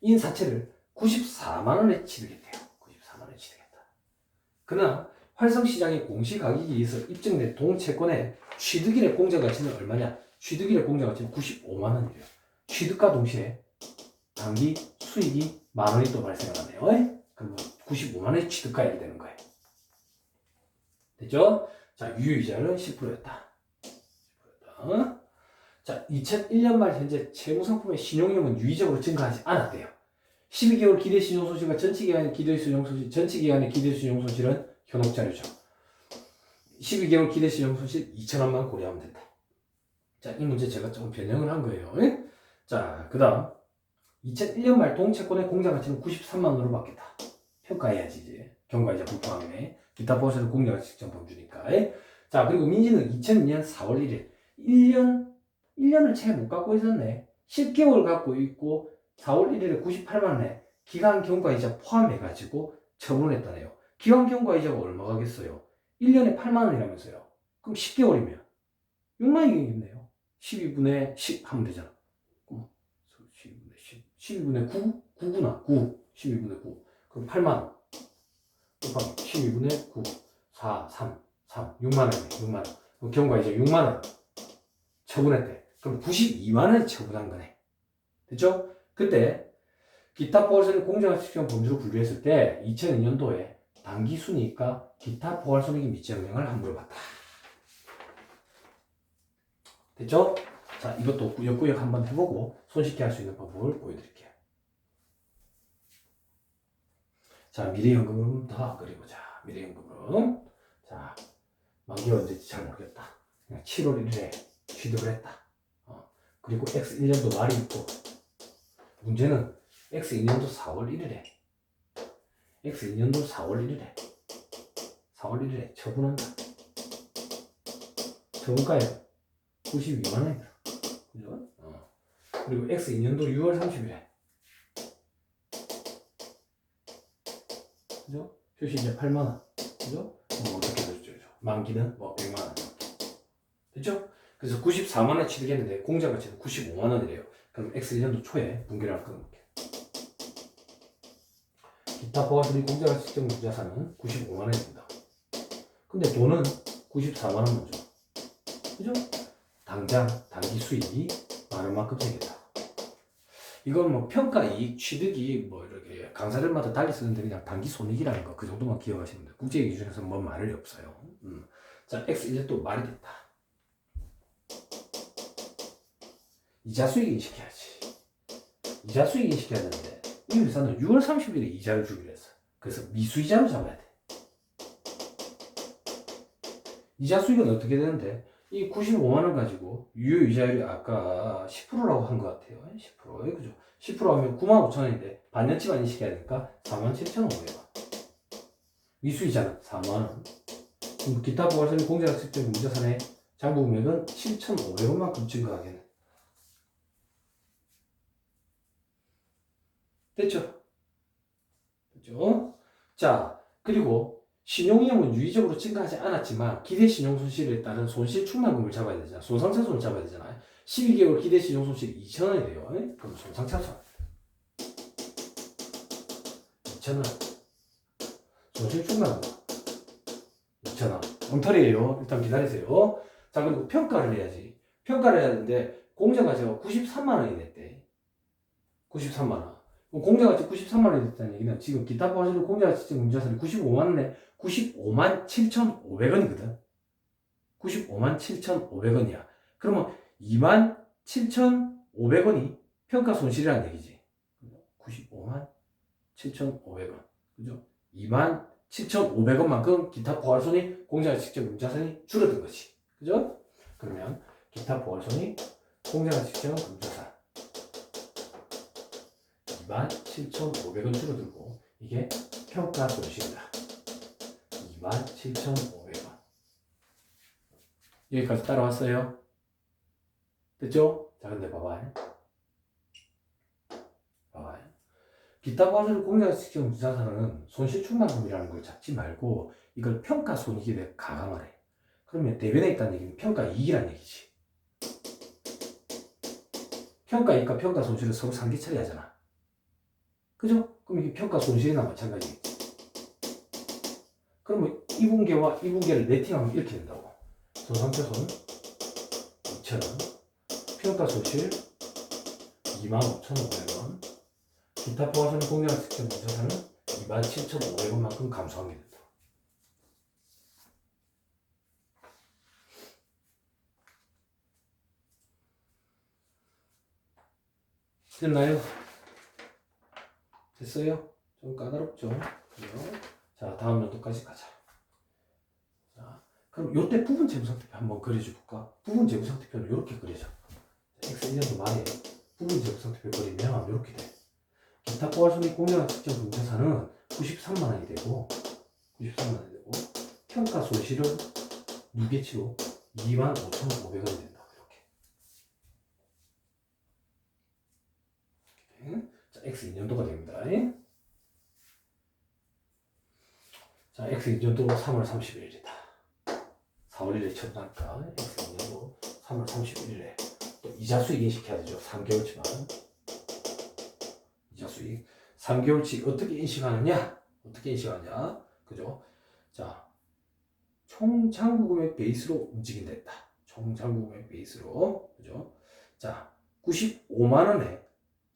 인사채를 94만 원에 취득했대요. 94만 원에 취득했다. 그러나 활성시장의 공시가격에 의해서 입증된 동채권의 취득일의 공정가치는 얼마냐? 취득일의 공정가치는 95만 원이래요. 취득과 동시에 단기 수익이 만 원이 또 발생하네요. 그럼 95만 원의 취득가액이 되는 거예요. 됐죠? 자, 유효이자는 10%였다. 10%였다. 자, 2001년 말 현재 채무상품의 신용위험은 유의적으로 증가하지 않았대요. 12개월 기대 신용 손실과 전체 기간의 기대 신용 손실, 전체 기간의 기대 신용 손실은 현혹 자료죠. 12개월 기대 신용 손실 2천원만 고려하면 된다. 자, 이 문제 제가 조금 변형을 한 거예요. 예? 자, 그 다음. 2001년 말 동채권의 공자 가치는 93만 원으로 바뀌었다. 평가해야지, 이제. 경과이자 불포함에. 기타 보호세는 공자 가치 측정 범주니까. 예? 자, 그리고 민지는 2002년 4월 1일. 1년, 1년을 채 못 갖고 있었네. 10개월 갖고 있고, 4월 1일에 98만 원에 기간 경과이자 포함해가지고 처분했다네요. 기간 경과이자가 얼마 가겠어요? 1년에 8만 원이라면서요. 그럼 10개월이면 6만 원이겠네요. 12분의 10 하면 되잖아. 그럼 12분의 10, 12분의 9? 9구나. 9. 12분의 9. 그럼 8만 원. 곱하기 12분의 9. 4, 3, 3. 6만 원이네. 6만 원. 그럼 경과이자 6만 원. 처분했대. 그럼 92만 원을 처분한 거네. 됐죠? 그때 기타 포괄손익 측정 범주로 분류했을 때 2002년도에 단기 순이익과 기타 포괄손익의 미치 영향을 한 물어봤다. 됐죠? 자, 이것도 구역구역 한번 해보고 손쉽게 할 수 있는 방법을 보여드릴게요. 자, 미래연금은 다 그리고자 미래연금은 자, 만기가 언제인지 잘 모르겠다. 그냥 7월 1일에 취득을 했다. 어, 그리고 X 1년도 말이 있고 문제는 X 2년도 4월 1일에 X 2년도 4월 1일에 4월 1일에 처분한다. 처분가액 92만 원이다. 그죠? 어. 그리고 X 2년도 6월 30일에 그죠? 표시이자 8만 원. 그죠? 뭐 어떻게 됐죠? 만기는 뭐 100만 원. 됐죠? 그래서 94만 원 취득했는데 공자 가치는 95만 원이래요. 그럼 X 1년도 초에 분기를 할 거는 기타 포괄소리 공제가 측정 무자산은 95만 원이 된다. 근데 돈은 94만 원 먼저. 그죠? 당장 단기 수익이 만 원만큼 생겼다. 이건 뭐 평가 이익 취득이 뭐 이렇게 강사들마다 달리 쓰는데 그냥 단기 손익이라는 거 그 정도만 기억하시면 돼요. 국제 기준에서 뭐 말이 없어요. 음. 자, X 이제 또 말이 됐다. 이자 수익 인식해야지. 이자 수익 인식해야 되는데 이 회사는 6월 30일에 이자를 주기로 했어. 그래서 미수이자로 잡아야 돼. 이자 수익은 어떻게 되는데 이 95만 원 가지고 유효 이자율이 아까 10%라고 한 것 같아요. 10% 그죠? 10% 하면 9만 5천 원인데 반년치만 인식해야 되니까 4만 7천 5백 원. 미수이자는 4만 원. 기타 부가세는 공제가 측정 문자산의 장부 금액은 7,500원만큼 증가하겠네. 됐죠? 됐죠? 자, 그리고 신용위험은 유의적으로 증가하지 않았지만 기대 신용 손실에 따른 손실 충당금을 잡아야 되잖아. 손상차손을 잡아야 되잖아요. 12개월 기대 신용 손실이 2,000원이 돼요. 에? 그럼 손상차손. 2,000원. 손실 충당금. 2,000원. 엉터리예요. 일단 기다리세요. 자, 그리고 평가를 해야지. 평가를 해야 되는데 공제가치가 93만 원이 됐대. 93만 원. 공제가치 93만 원이 됐다는 얘기는 지금 기타 포괄적으로 공제가치 문자산이 95만 원에 95만 7,500원이거든. 95만 7,500원이야. 그러면 2만 7,500원이 평가 손실이라는 얘기지. 95만 7,500원. 그죠? 2만 7,500원만큼 기타 포괄손이 공제가치 직접 문자산이 줄어든 거지. 그죠? 그러면 기타 포괄손이 공제가치 직접 문자산 27,500원 줄어들고 이게 평가 손실이다. 27,500원. 여기까지 따라왔어요? 됐죠? 자, 근데 봐봐요. 봐봐요. 기타 과세를 공개시키는 부자산은 손실 충당금이라는 걸 잡지 말고 이걸 평가 손익에 가감하래. 그러면 대변에 있다는 얘기는 평가 이익이라는 얘기지. 평가 이익과 평가 손실을 서로 상기 처리하잖아. 그죠? 그럼 이게 평가 손실이나 마찬가지겠지. 그러면 이분계와 이분계를 네팅하면 이렇게 된다고. 손상표손 2,000원, 평가 손실 25,500원, 기타 포괄손의 공개한 특정 문자사는 27,500원만큼 감소하게 된다. 됐나요? 됐어요? 좀 까다롭죠? 그죠? 자, 다음 연도까지 가자. 자, 그럼 요때 부분 재무상태표 한번 그려줘 볼까? 부분 재무상태표는 이렇게 그려져. X 1년도 말에 부분 재무상태표 그리면 이렇게 돼. 기타 포괄 손익 공개한 특정 분자사는 93만 원이 되고 93만 원이 되고 평가 손실은 무게치로 2만 5,500원이 된다. 이렇게. 자, X 2년도가 됩니다. 자, X 2년도 3월 31일이다. 4월 1일에 첫날까 X 2년도 3월 31일에 또 이자 수익 인식해야 되죠. 3개월치만. 이자 수익 3개월치 어떻게 인식하느냐? 어떻게 인식하냐? 그죠? 자, 총 장부 금액 베이스로 움직인다. 총 장부 금액 베이스로. 그죠? 자, 95만 원에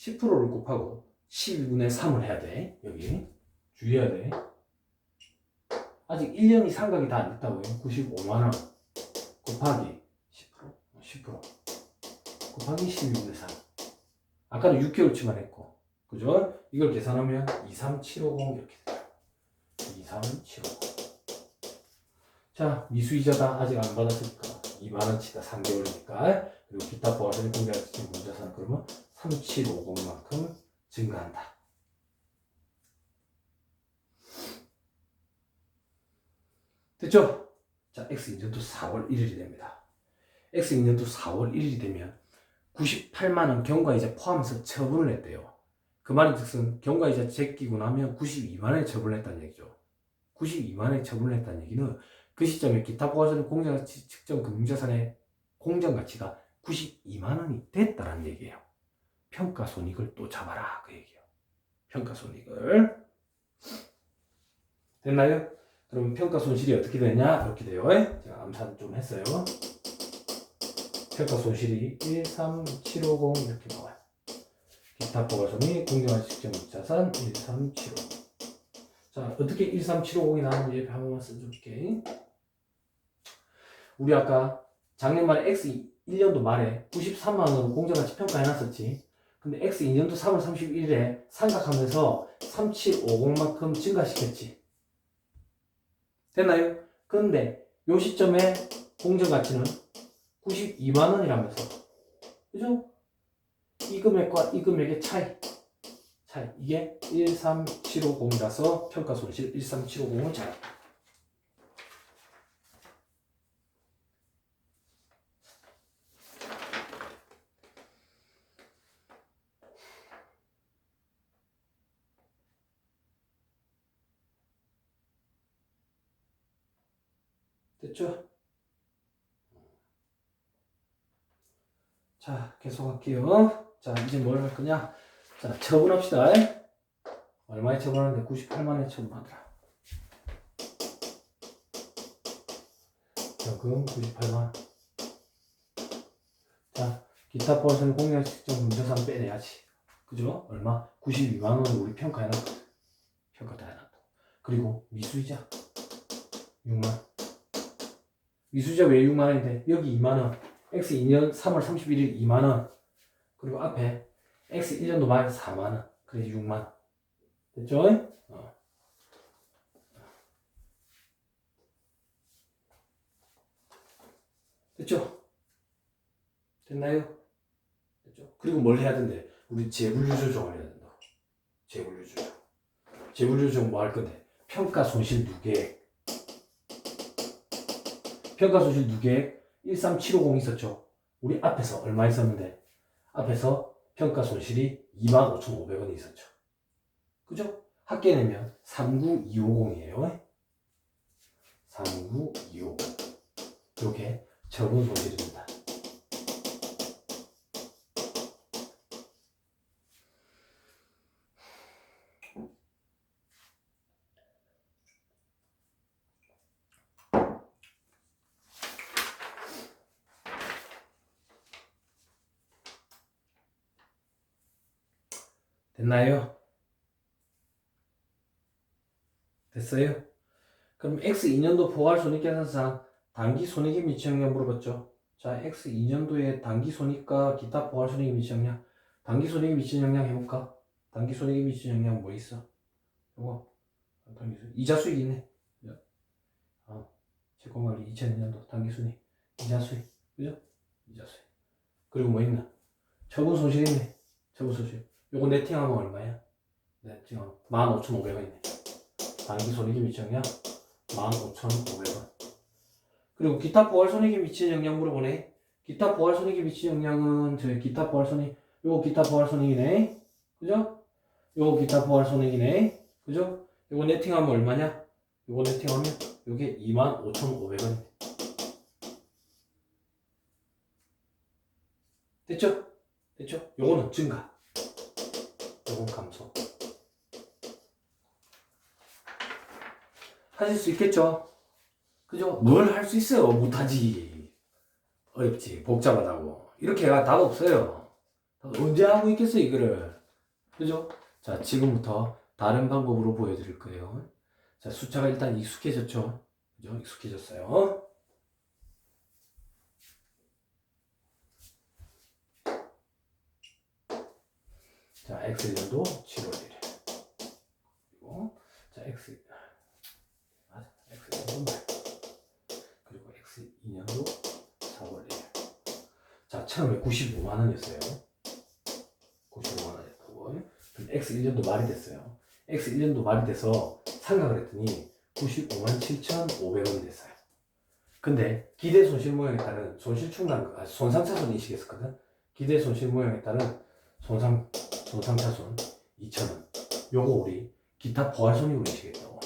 10%를 곱하고 12분의 3을 해야 돼. 여기. 주의해야 돼. 아직 1년이 상각이 다 안 됐다고요. 95만원 곱하기 10%. 10% 곱하기 12분의 3. 아까는 6개월치만 했고. 그죠? 이걸 계산하면 23750 이렇게 돼요. 23750. 자, 미수이자다 아직 안 받았으니까 2만원치다 3개월이니까. 그리고 기타 포괄선이 공개할 때 문자사는 그러면 3750만큼 증가한다. 됐죠? 자, X 2년도 4월 1일이 됩니다. X 2년도 4월 1일이 되면 98만원 경과이자 포함해서 처분을 했대요. 그 말인 즉슨 경과이자 제끼고 나면 92만원에 처분을 했다는 얘기죠. 92만원에 처분을 했다는 얘기는 그 시점에 기타 포괄선의 공정가치 측정 금융자산의 공정가치가 92만원이 됐다는 얘기예요. 평가 손익을 또 잡아라 그 얘기예요. 평가 손익을 됐나요? 그럼 평가 손실이 어떻게 되냐 이렇게 돼요. 제가 암산 좀 했어요. 평가 손실이 13750 이렇게 나와요. 기타 포괄손이 공정한 직전 자산 13750. 자 어떻게 13750이 나왔는지 한 번만 써줄게. 우리 아까 작년 말에 X 1년도 말에 93만 원으로 공정가치 평가해놨었지. 근데 X 2년도 3월 31일에 상각하면서 3750만큼 증가시켰지. 됐나요? 근데 요 시점에 공정 가치는 92만 원이라면서. 그죠? 이 금액과 이 금액의 차이. 차이. 이게 13750이라서 평가 손실 13750을 잡았다. 됐죠? 자, 계속 할게요. 자, 이제 뭘 할 거냐? 자, 처분합시다. 얼마에 처분하는데 98만에 처분하더라. 저금 98만. 자, 기타 공유할 시점 문제상 빼내야지. 그죠? 얼마? 92만 원을 우리 평가해놨거든. 평가 다 해놨다. 그리고 미수이자 6만. 미수자 왜 6만 원인데 여기 2만 원, X 2년 3월 31일 2만 원, 그리고 앞에 X 1년도 말 4만 원, 그래서 6만 원. 됐죠? 어. 됐죠? 됐나요? 됐죠? 그리고 뭘 해야 된대? 우리 재분류 조정을 해야 된다. 재분류 조정. 재분류 조정 뭐 할 건데? 평가 손실 누계. 평가 손실 누계 13750 있었죠. 우리 앞에서 얼마 있었는데 앞에서 평가 손실이 25,500원이 있었죠. 그죠? 합계 내면 39250이에요. 39250. 이렇게 적은 손실입니다. 됐나요? 됐어요? 그럼 X 2년도 포괄 손익계산상 단기 손익에 미치는 영향 물어봤죠? 자, X 2년도에 단기 손익과 기타 포괄 손익에 미치는 영향. 단기 손익에 미치는 영향 해볼까? 단기 손익에 미치는 영향 뭐 있어? 요거. 단기 손익. 이자 수익이네. 아, 채권관리 2002년도 단기 손익. 이자 수익. 그죠? 이자 수익. 그리고 뭐 있나? 처분 손실 있네. 처분 손실. 요거 네팅하면 얼마야? 네팅하면 15,500원이네. 단기 미치는 영향 15,500원. 그리고 기타 포괄 손익에 미치는 영향 물어보네. 기타 포괄 손익에 미치는 영향은 저 기타 포괄 손익 요거 기타 포괄 손익이네. 그죠? 요거 기타 포괄 손익이네. 그죠? 요거 네팅하면 얼마냐? 요거 네팅하면 요게 25,500원. 됐죠? 됐죠? 요거는 증가. 요건 감소. 하실 수 있겠죠? 그죠? 뭘 할 수 있어요? 못하지. 어렵지. 복잡하다고. 이렇게가 답 없어요. 언제 하고 있겠어요, 이거를. 그죠? 자, 지금부터 다른 방법으로 보여드릴 거예요. 자, 숫자가 일단 익숙해졌죠? 그죠? 익숙해졌어요. 자, X년도 7월 1일. 그리고, 자, X, 맞아. X년도 말. 그리고 X2년도 4월 1일. 자, 처음에 95만원이었어요. 95만원이었다고. 그럼 X1년도 말이 됐어요. X1년도 말이 돼서 상각을 했더니 95만 7,500원이 됐어요. 근데 기대 손실 모형에 따른 손실 충당, 아, 손상 차손 인식했었거든. 기대 손실 모형에 따른 손상, 손상차손 2,000원. 요거 우리 기타 보활손익으로 인식했다고.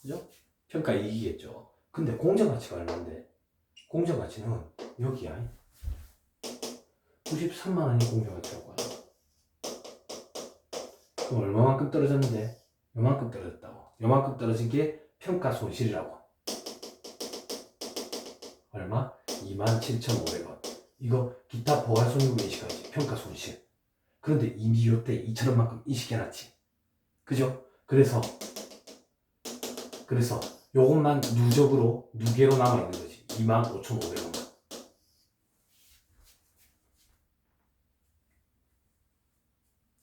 그죠? 평가 이익이겠죠. 근데 공정가치가 얼마인데? 공정가치는 여기야. 93만 원이 공정가치라고 하죠. 그럼 얼마만큼 떨어졌는데? 요만큼 떨어졌다고. 요만큼 떨어진 게 평가 손실이라고. 얼마? 27,500원. 이거 기타 보완 손익으로 인식하지. 평가 손실. 그런데 이미 요때 2천원만큼 인식해놨지. 그죠? 그래서 그래서 요것만 누적으로 누계로 남아있는 거지. 25,500원만.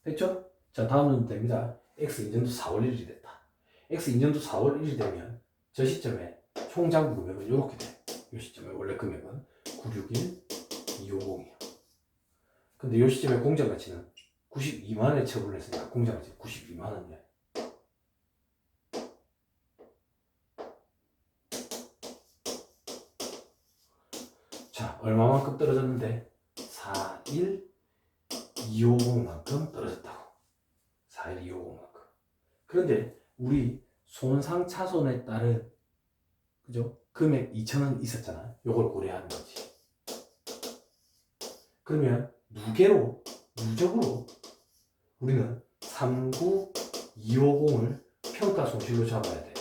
됐죠? 자, 다음은 됩니다. X 2년도 4월 1일이 됐다. X 2년도 4월 1일이 되면 저 시점에 총장 금액은 이렇게 돼. 이 시점에 원래 금액은 961, 250이야. 근데 이 시점에 공정 가치는 92만 원에 처분을 했으니까 공정 가치 92만 원이야. 자, 얼마만큼 떨어졌는데? 4, 1, 250만큼 떨어졌다고. 4, 1, 250만큼. 그런데 우리 손상 차손에 따른 그죠? 금액 2,000원 있었잖아. 요걸 고려하는 거지. 그러면 누계로 누적으로 우리는 39250을 평가 손실로 잡아야 돼.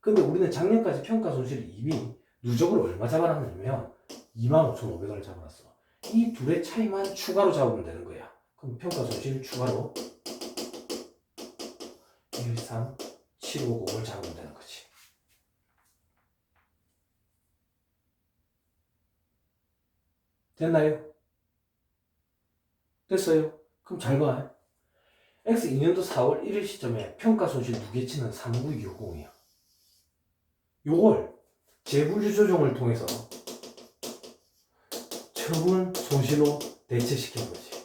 근데 우리는 작년까지 평가 손실을 이미 누적으로 얼마 잡아놨냐면 25,500원을 잡아놨어. 이 둘의 차이만 추가로 잡으면 되는 거야. 그럼 평가 손실 추가로 13750을 잡으면 되는 거지. 됐나요? 됐어요. 그럼 잘 봐. X 2년도 4월 1일 시점에 평가 손실 누계치는 39250이야. 요걸 재분류 조정을 통해서 처분 손실로 대체시킨 거지.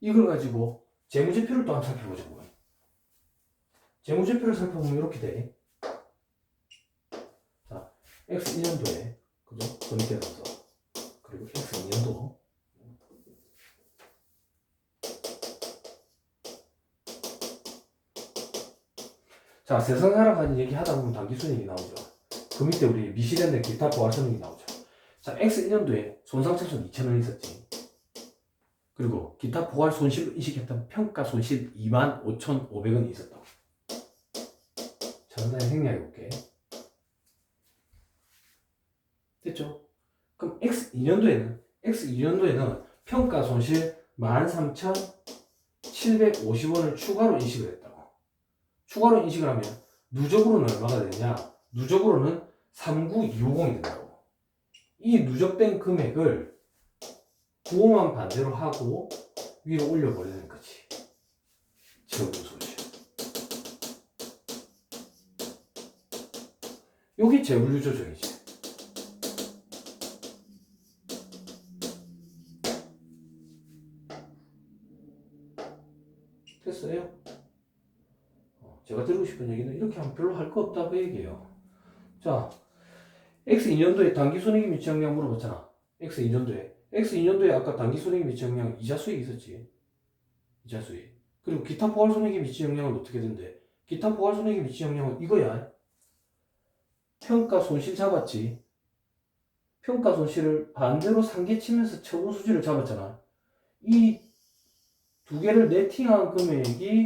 이걸 가지고 재무제표를 또 한번 살펴보자고. 재무제표를 살펴보면 이렇게 돼. 자, X 1년도에 그죠? 손익계산서 그리고 X 2년도 자, 세상 살아가는 얘기 하다 보면 단기 순이익이 나오죠. 그 밑에 우리 미시된된 기타 보완 손익이 나오죠. 자, X 1년도에 손상차손 2,000원 있었지. 그리고 기타 포괄 손실로 인식했던 평가 손실 25,500원이 있었다고. 전단에 생략해 볼게. 됐죠? 그럼 X 2년도에는 X 2년도에는 평가 손실 13,750원을 추가로 인식을 했다고. 추가로 인식을 하면 누적으로는 얼마가 되냐? 누적으로는 39250이 된다고. 이 누적된 금액을 9호만 반대로 하고 위로 올려버리는 거지. 적은 소식. 여기 재분류 조정이지. 됐어요? 어, 제가 드리고 싶은 얘기는 이렇게 하면 별로 할 거 없다 그 얘기예요. 자, X 2년도에 단기 손익이 미치 영향 물어봤잖아. X 2년도에. X 2년도에 아까 단기 손익이 미치 영향 이자 수익이 있었지. 이자 수익. 그리고 기타 포괄 손익이 미치 영향은 어떻게 된대? 기타 포괄 손익이 미치 영향은 이거야. 평가 손실 잡았지. 평가 손실을 반대로 상계치면서 처분 수지를 잡았잖아. 이 두 개를 네팅한 금액이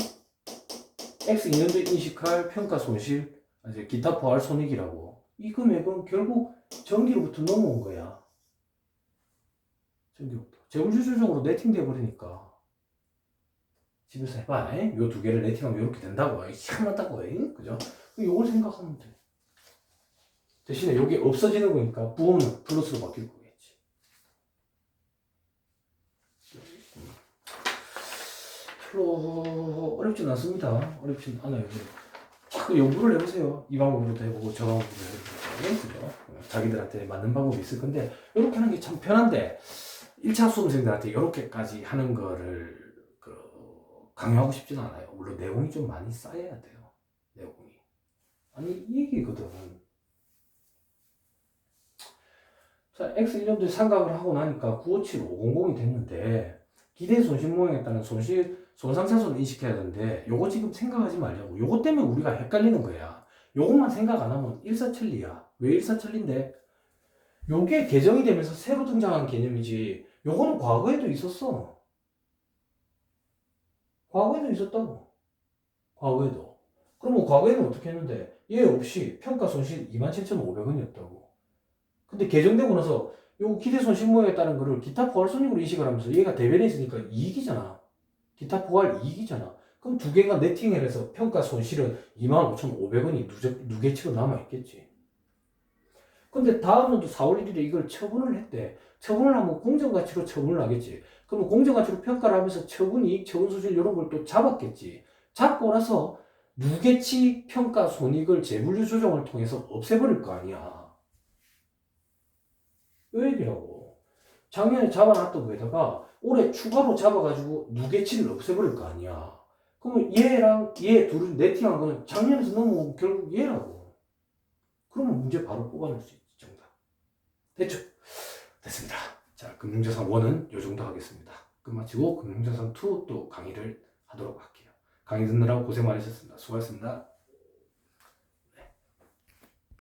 X 2년도에 인식할 평가 손실, 아, 이제 기타 포괄 손익이라고. 이 금액은 결국 전기로부터 넘어온 거야. 전기로부터. 재무주주적으로 네팅돼 버리니까. 집에서 해봐. 이두 개를 네팅하면 이렇게 된다고. 희한하다고. 잉? 그죠? 이걸 생각하면 돼. 대신에 여기 없어지는 거니까 부호는 플러스로 바뀔 거겠지. 별로 어렵진 않습니다. 어렵진 않아요. 자꾸 연구를 해보세요. 이 방법으로도 해보고 저 방법으로도 해보고. 그죠? 자기들한테 맞는 방법이 있을 건데 이렇게 하는 게 참 편한데 1차 수험생들한테 이렇게까지 하는 거를 그 강요하고 싶지는 않아요. 물론 내용이 좀 많이 쌓여야 돼요. 내용이. 아니 이 얘기거든. 자, X 1년도에 상각을 하고 나니까 957500이 됐는데 기대 손실 모양에 따른 손실 손상차손 인식해야 되는데 요거 지금 생각하지 말자고. 요거 때문에 우리가 헷갈리는 거야. 요것만 생각 안 하면 일사천리야. 왜 일사천리인데? 요게 개정이 되면서 새로 등장한 개념이지. 요거는 과거에도 있었어. 과거에도 있었다고. 과거에도. 그러면 과거에는 어떻게 했는데? 얘 없이 평가 손실 27,500원이었다고. 근데 개정되고 나서 요 기대 손실 모양에 따른 거를 기타 포괄 손익으로 인식을 하면서 얘가 대변에 있으니까 이익이잖아. 기타 포괄 이익이잖아. 그럼 두 개가 네팅을 해서 평가 손실은 25,500원이 누적, 누계치로 남아있겠지. 근데 다음 년도 4월 1일에 이걸 처분을 했대. 처분을 하면 공정가치로 처분을 하겠지. 그러면 공정가치로 평가를 하면서 처분 이익, 처분 손실 이런 걸 또 잡았겠지. 잡고 나서 누계치 평가 손익을 재분류 조정을 통해서 없애버릴 거 아니야. 이 얘기라고. 작년에 잡아놨던 거에다가 올해 추가로 잡아가지고 누계치를 없애버릴 거 아니야. 그러면 얘랑 얘 둘을 네팅한 거는 작년에서 넘어온 결국 얘라고. 그러면 문제 바로 뽑아낼 수 있지, 정답. 됐죠? 됐습니다. 자, 금융자산 1은 요 정도 하겠습니다. 끝마치고 금융자산 2 또 강의를 하도록 할게요. 강의 듣느라고 고생 많으셨습니다. 수고하셨습니다.